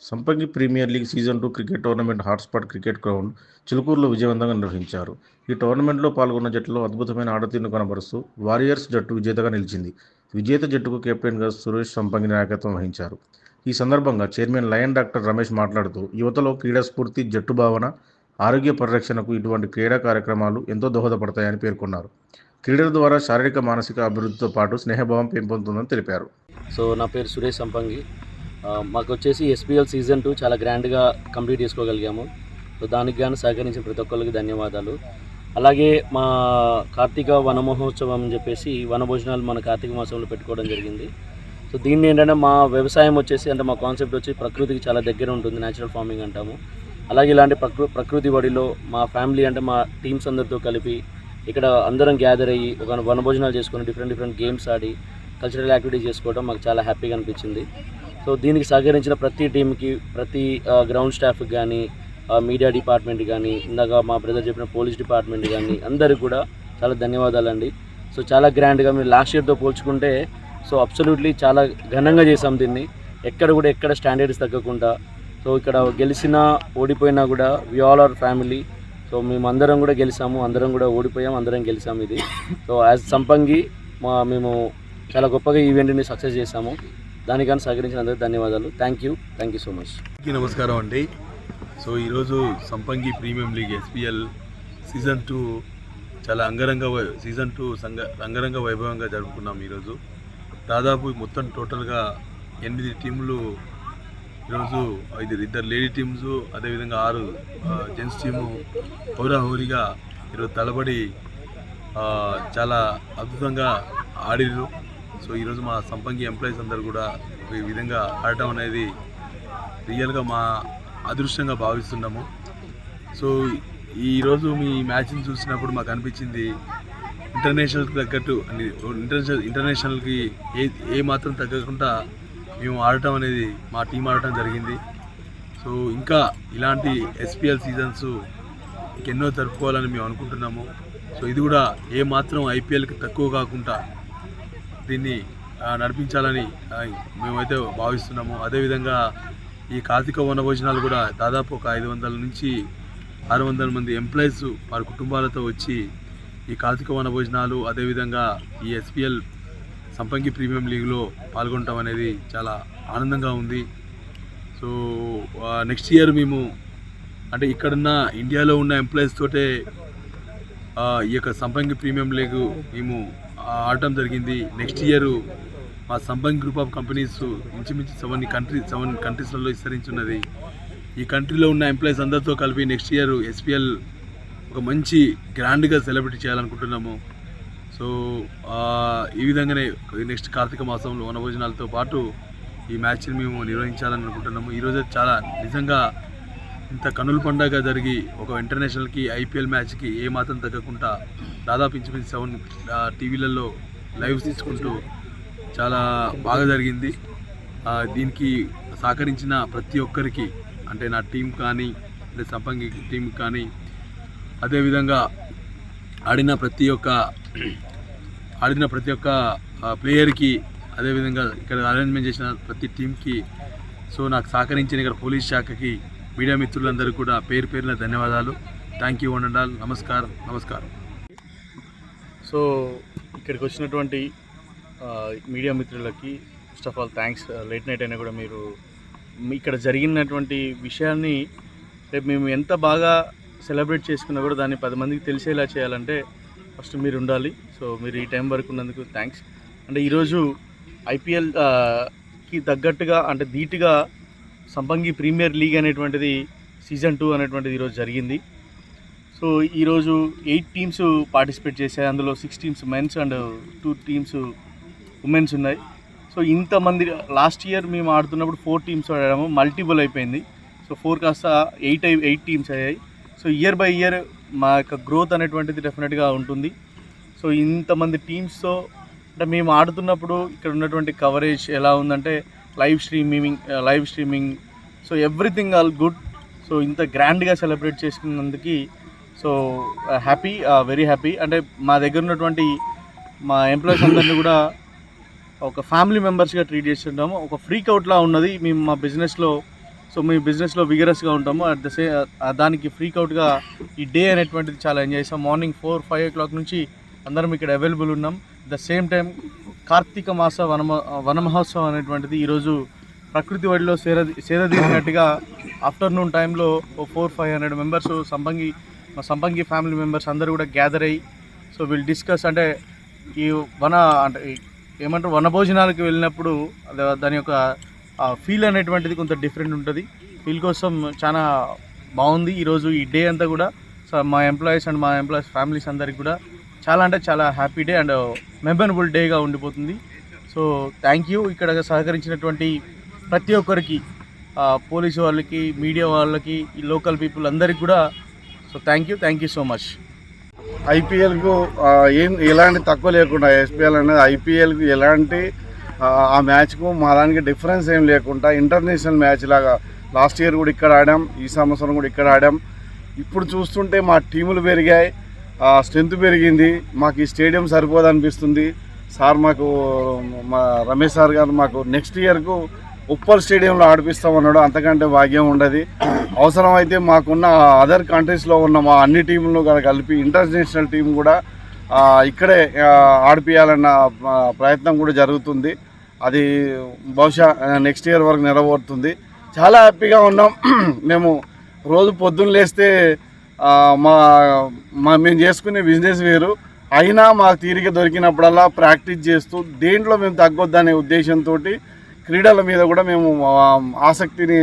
Sampangi premier league season two cricket tournament hotspot cricket ground చిలుకూరులో విజయవంతంగా నిర్వహించారు. ఈ టోర్నమెంట్లో పాల్గొన్న జట్టులో అద్భుతమైన ఆడతీరును కనబరుస్తూ వారియర్స్ జట్టు విజేతగా నిలిచింది. విజేత జట్టుకు కెప్టెన్గా సురేష్ సంపంగి నాయకత్వం వహించారు. ఈ సందర్భంగా చైర్మన్ లయన్ డాక్టర్ రమేష్ మాట్లాడుతూ యువతలో క్రీడా స్ఫూర్తి జట్టు భావన ఆరోగ్య పరిరక్షణకు ఇటువంటి క్రీడా కార్యక్రమాలు ఎంతో దోహదపడతాయని పేర్కొన్నారు. క్రీడల ద్వారా శారీరక మానసిక అభివృద్ధితో పాటు స్నేహభావం పెంపొందుతుందని తెలిపారు. సో నా పేరు సురేష్ సంపంగి. మాకు వచ్చేసి ఎస్పీఎల్ సీజన్ టూ చాలా గ్రాండ్గా కంప్లీట్ చేసుకోగలిగాము. సో దానికి గాను సహకరించిన ప్రతి ఒక్కరికి ధన్యవాదాలు. అలాగే మా కార్తీక వనమహోత్సవం అని చెప్పేసి వనభోజనాలు మన కార్తీక మాసంలో పెట్టుకోవడం జరిగింది. సో దీన్ని ఏంటంటే మా వ్యవసాయం వచ్చేసి అంటే మా కాన్సెప్ట్ వచ్చి ప్రకృతికి చాలా దగ్గర ఉంటుంది న్యాచురల్ ఫార్మింగ్ అంటాము. అలాగే ఇలాంటి ప్రకృ ప్రకృతి బడిలో మా ఫ్యామిలీ అంటే మా టీమ్స్ అందరితో కలిపి ఇక్కడ అందరం గ్యాదర్ అయ్యి ఒక వనభోజనాలు చేసుకొని డిఫరెంట్ డిఫరెంట్ గేమ్స్ ఆడి కల్చరల్ యాక్టివిటీస్ చేసుకోవడం మాకు చాలా హ్యాపీగా అనిపించింది. సో దీనికి సహకరించిన ప్రతి టీంకి ప్రతి గ్రౌండ్ స్టాఫ్కి కానీ మీడియా డిపార్ట్మెంట్ కానీ ఇందాక మా బ్రదర్ చెప్పిన పోలీస్ డిపార్ట్మెంట్ కానీ అందరికి కూడా చాలా ధన్యవాదాలండి. సో చాలా గ్రాండ్గా మీరు లాస్ట్ ఇయర్తో పోల్చుకుంటే సో అబ్సల్యూట్లీ చాలా ఘనంగా చేసాం దీన్ని. ఎక్కడ కూడా ఎక్కడ స్టాండర్డ్స్ తగ్గకుండా సో ఇక్కడ గెలిచినా ఓడిపోయినా కూడా we all are family so మేము అందరం కూడా గెలిచాము అందరం కూడా ఓడిపోయాం అందరం గెలిచాము ఇది. సో యాజ్ సంపంగి మా మేము చాలా గొప్పగా ఈవెంట్ని సక్సెస్ చేసాము దానికని సహకరించిన ధన్యవాదాలు. Thank you thank you so much నమస్కారం అండి. సో ఈరోజు Sampangi premium league SPL season two చాలా అంగరంగ వై- సీజన్ టూ సంగ రంగరంగ వైభవంగా జరుపుకున్నాం ఈరోజు. దాదాపు మొత్తం టోటల్గా ఎనిమిది టీములు ఈరోజు ఐదు ఇద్దరు లేడీ టీమ్స్ అదేవిధంగా ఆరు జెంట్స్ టీము హోరాహోరీగా ఈరోజు తలబడి చాలా అద్భుతంగా ఆడిరు సో ఈరోజు మా సంపంగి ఎంప్లాయీస్ అందరు కూడా ఈ విధంగా ఆడటం అనేది రియల్గా మా అదృష్టంగా భావిస్తున్నాము. సో ఈరోజు మీ మ్యాచ్ని చూసినప్పుడు మాకు అనిపించింది ఇంటర్నేషనల్కి తగ్గట్టు ఇంటర్నేషనల్ ఇంటర్నేషనల్కి ఏ ఏ మాత్రం తగ్గకుండా మేము ఆడటం అనేది మా టీం ఆడటం జరిగింది. సో ఇంకా ఇలాంటి ఎస్పిఎల్ సీజన్స్ ఇంకెన్నో జరుపుకోవాలని మేము అనుకుంటున్నాము. సో ఇది కూడా ఏ మాత్రం ఐపీఎల్కి తక్కువ కాకుండా దీన్ని నడిపించాలని మేమైతే భావిస్తున్నాము. అదేవిధంగా ఈ కార్తీక వనభోజనాలు కూడా దాదాపు ఒక ఐదు వందల నుంచి ఆరు వందల మంది ఎంప్లాయీస్ వారి కుటుంబాలతో వచ్చి ఈ కార్తీక వనభోజనాలు అదేవిధంగా ఈ ఎస్పిఎల్ సంపంగి ప్రీమియం లీగ్లో పాల్గొనటం అనేది చాలా ఆనందంగా ఉంది. సో నెక్స్ట్ ఇయర్ మేము అంటే ఇక్కడున్న ఇండియాలో ఉన్న ఎంప్లాయీస్ తోటే ఈ యొక్క సంపంగి ప్రీమియం లీగ్ మేము ఆడటం జరిగింది. నెక్స్ట్ ఇయర్ మా సంపంగి గ్రూప్ ఆఫ్ కంపెనీస్ ఇంచుమించు సెవెన్ కంట్రీ సెవెన్ కంట్రీస్లలో విస్తరించున్నది. ఈ కంట్రీలో ఉన్న ఎంప్లాయీస్ అందరితో కలిపి నెక్స్ట్ ఇయర్ ఎస్పిఎల్ ఒక మంచి గ్రాండ్గా సెలబ్రేట్ చేయాలనుకుంటున్నాము. సో ఈ విధంగానే నెక్స్ట్ కార్తీక మాసంలో వనభోజనాలతో పాటు ఈ మ్యాచ్ని మేము నిర్వహించాలని అనుకుంటున్నాము ఈరోజు చాలా నిజంగా ఇంత కనుల పండగ జరిగి ఒక ఇంటర్నేషనల్కి ఐపీఎల్ మ్యాచ్కి ఏ మాత్రం తగ్గకుండా దాదాపు ఇంచుమించు సెవెన్ టీవీలలో లైవ్ తీసుకుంటూ చాలా బాగా జరిగింది. దీనికి సహకరించిన ప్రతి ఒక్కరికి అంటే నా టీం కానీ అంటే సంపంగి టీం కానీ అదేవిధంగా ఆడిన ప్రతి ఒక్క ఆడిన ప్రతి ఒక్క ప్లేయర్కి అదేవిధంగా ఇక్కడ అరేంజ్మెంట్ చేసిన ప్రతి టీంకి సో నాకు సహకరించిన ఇక్కడ పోలీస్ శాఖకి మీడియా మిత్రులందరూ కూడా పేరు పేరున ధన్యవాదాలు. థ్యాంక్ యూ వండాల్ నమస్కారం. నమస్కారం. సో ఇక్కడికి వచ్చినటువంటి మీడియా మిత్రులకి first of all thanks late night అయినా కూడా మీరు ఇక్కడ జరిగినటువంటి విషయాన్ని రేపు మేము ఎంత బాగా సెలబ్రేట్ చేసుకున్నా కూడా దాన్ని పది మందికి తెలిసేలా చేయాలంటే ఫస్ట్ మీరు ఉండాలి. సో మీరు ఈ టైం వరకు ఉన్నందుకు థ్యాంక్స్ అంటే ఈరోజు ఐపీఎల్కి తగ్గట్టుగా అంటే ధీటుగా సంపంగి ప్రీమియర్ లీగ్ అనేటువంటిది సీజన్ టూ అనేటువంటిది ఈరోజు జరిగింది. సో ఈరోజు ఎయిట్ టీమ్స్ పార్టిసిపేట్ చేశాయి. అందులో six teams men's and two teams women's ఉన్నాయి. సో ఇంతమంది లాస్ట్ ఇయర్ మేము ఆడుతున్నప్పుడు ఫోర్ టీమ్స్ ఆడాము. మల్టిపుల్ అయిపోయింది. సో ఫోర్ కాస్త ఎయిట్ అయి ఎయిట్ టీమ్స్ అయ్యాయి. సో ఇయర్ బై ఇయర్ మా యొక్క గ్రోత్ అనేటువంటిది డెఫినెట్గా ఉంటుంది. సో ఇంతమంది టీమ్స్తో అంటే మేము ఆడుతున్నప్పుడు ఇక్కడ ఉన్నటువంటి కవరేజ్ ఎలా ఉందంటే live streaming live streaming so everything all good. So ఇంత గ్రాండ్గా సెలబ్రేట్ చేసుకున్నందుకు సో హ్యాపీ వెరీ హ్యాపీ అంటే మా దగ్గర ఉన్నటువంటి మా ఎంప్లాయీస్ అందరినీ కూడా ఒక ఫ్యామిలీ మెంబర్స్గా ట్రీట్ చేస్తుంటాము. ఒక ఫ్రీక్ అవుట్లా ఉన్నది మేము మా బిజినెస్లో సో మీ మేము బిజినెస్లో విగరస్గా ఉంటాము. అట్ ద సే దానికి అవుట్గా ఈ డే అనేటువంటిది చాలా ఎంజాయ్ చేస్తాం. Morning four five o'clock నుంచి అందరం ఇక్కడ అవైలబుల్ ఉన్నాం. ద సేమ్ టైం కార్తీక మాస వనమ వనమహోత్సవం అనేటువంటిది ఈరోజు ప్రకృతి వడిలో సేద సేదదీరినట్టుగా ఆఫ్టర్నూన్ టైంలో ఓ four five hundred members Sampangi మా సంపంగి ఫ్యామిలీ మెంబర్స్ అందరూ కూడా గ్యాదర్ అయ్యి సో వీళ్ళు డిస్కస్ అంటే ఈ వన అంటే ఏమంటారు వనభోజనాలకు వెళ్ళినప్పుడు దాని యొక్క ఫీల్ అనేటువంటిది కొంత డిఫరెంట్ ఉంటుంది. ఫీల్ కోసం చాలా బాగుంది ఈరోజు ఈ డే అంతా కూడా. సో మా ఎంప్లాయీస్ అండ్ మా ఎంప్లాయీస్ ఫ్యామిలీస్ అందరికి కూడా చాలా అంటే చాలా హ్యాపీ డే అండ్ మెమరబుల్ డేగా ఉండిపోతుంది. So thank you. ఇక్కడ సహకరించినటువంటి ప్రతి ఒక్కరికి పోలీసు వాళ్ళకి మీడియా వాళ్ళకి ఈ లోకల్ పీపుల్ అందరికి కూడా so thank you thank you so much ఐపీఎల్కు ఏం ఎలాంటి తక్కువ లేకుండా ఎస్పీఎల్ అనేది ఐపీఎల్కు ఎలాంటి ఆ, ఆ మ్యాచ్కు మా దానికి డిఫరెన్స్ ఏం లేకుండా ఇంటర్నేషనల్ మ్యాచ్ లాగా లాస్ట్ ఇయర్ కూడా ఇక్కడ ఆడాం ఈ సంవత్సరం కూడా ఇక్కడ ఆడాం. ఇప్పుడు చూస్తుంటే మా టీములు పెరిగాయి స్ట్రెంత్ పెరిగింది మాకు ఈ స్టేడియం సరిపోదనిపిస్తుంది. సార్ మాకు మా రమేష్ సార్ గారు మాకు నెక్స్ట్ ఇయర్కు ఉప్పల్ స్టేడియంలో ఆడిపిస్తామన్నాడు. అంతకంటే భాగ్యం ఉండదు. అవసరమైతే మాకున్న అదర్ కంట్రీస్లో ఉన్న మా అన్ని టీంలను కూడా కలిపి ఇంటర్నేషనల్ టీం కూడా ఇక్కడే ఆడిపియాలన్న ప్రయత్నం కూడా జరుగుతుంది. అది బహుశా నెక్స్ట్ ఇయర్ వరకు నెరవేరుతుంది. చాలా హ్యాపీగా ఉన్నాం. మేము రోజు పొద్దున్న లేస్తే మా మా మేము చేసుకునే బిజినెస్ వేరు. అయినా మాకు తీరిక దొరికినప్పుడల్లా ప్రాక్టీస్ చేస్తూ దేంట్లో మేము తగ్గొద్దనే ఉద్దేశంతో క్రీడల మీద కూడా మేము ఆసక్తిని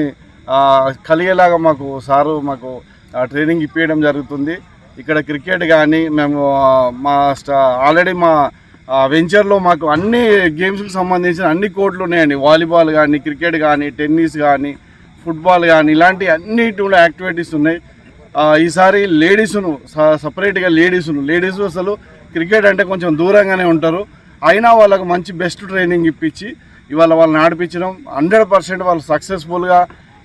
కలిగేలాగా మాకు సారు మాకు ట్రైనింగ్ ఇప్పించడం జరుగుతుంది. ఇక్కడ క్రికెట్ కానీ మేము మా స్టా ఆల్రెడీ మా వెంచర్లో మాకు అన్ని గేమ్స్కి సంబంధించిన అన్ని కోర్టులు ఉన్నాయండి. వాలీబాల్ కానీ క్రికెట్ కానీ టెన్నిస్ కానీ ఫుట్బాల్ కానీ ఇలాంటి అన్నిటిలో యాక్టివిటీస్ ఉన్నాయి. ఈసారి లేడీస్ను సపరేట్గా లేడీస్ను లేడీస్ అసలు క్రికెట్ అంటే కొంచెం దూరంగానే ఉంటారు. అయినా వాళ్ళకు మంచి బెస్ట్ ట్రైనింగ్ ఇప్పించి ఇవాళ వాళ్ళని ఆడిపించడం హండ్రెడ్ పర్సెంట్ వాళ్ళు సక్సెస్ఫుల్గా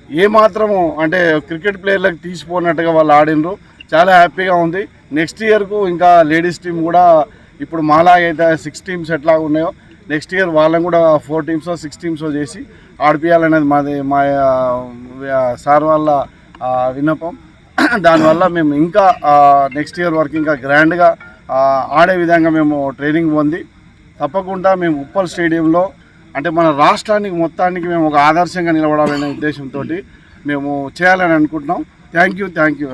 ఏమాత్రము అంటే క్రికెట్ ప్లేయర్లకు తీసిపోయినట్టుగా వాళ్ళు ఆడినరు. చాలా హ్యాపీగా ఉంది. నెక్స్ట్ ఇయర్కు ఇంకా లేడీస్ టీం కూడా ఇప్పుడు మాలాగైతే సిక్స్ టీమ్స్ ఎట్లా ఉన్నాయో నెక్స్ట్ ఇయర్ వాళ్ళని కూడా ఫోర్ టీమ్స్ సిక్స్ టీమ్స్ చేసి ఆడిపియాలనేది మాది మా సార్ వాళ్ళ విన్నపం. దానివల్ల మేము ఇంకా నెక్స్ట్ ఇయర్ వరకు ఇంకా గ్రాండ్గా ఆడే విధంగా మేము ట్రైనింగ్ పొంది తప్పకుండా మేము ఉప్పల్ స్టేడియంలో అంటే మన రాష్ట్రానికి మొత్తానికి మేము ఒక ఆదర్శంగా నిలబడాలనే ఉద్దేశంతో మేము చేయాలని అనుకుంటున్నాం. Thank you thank you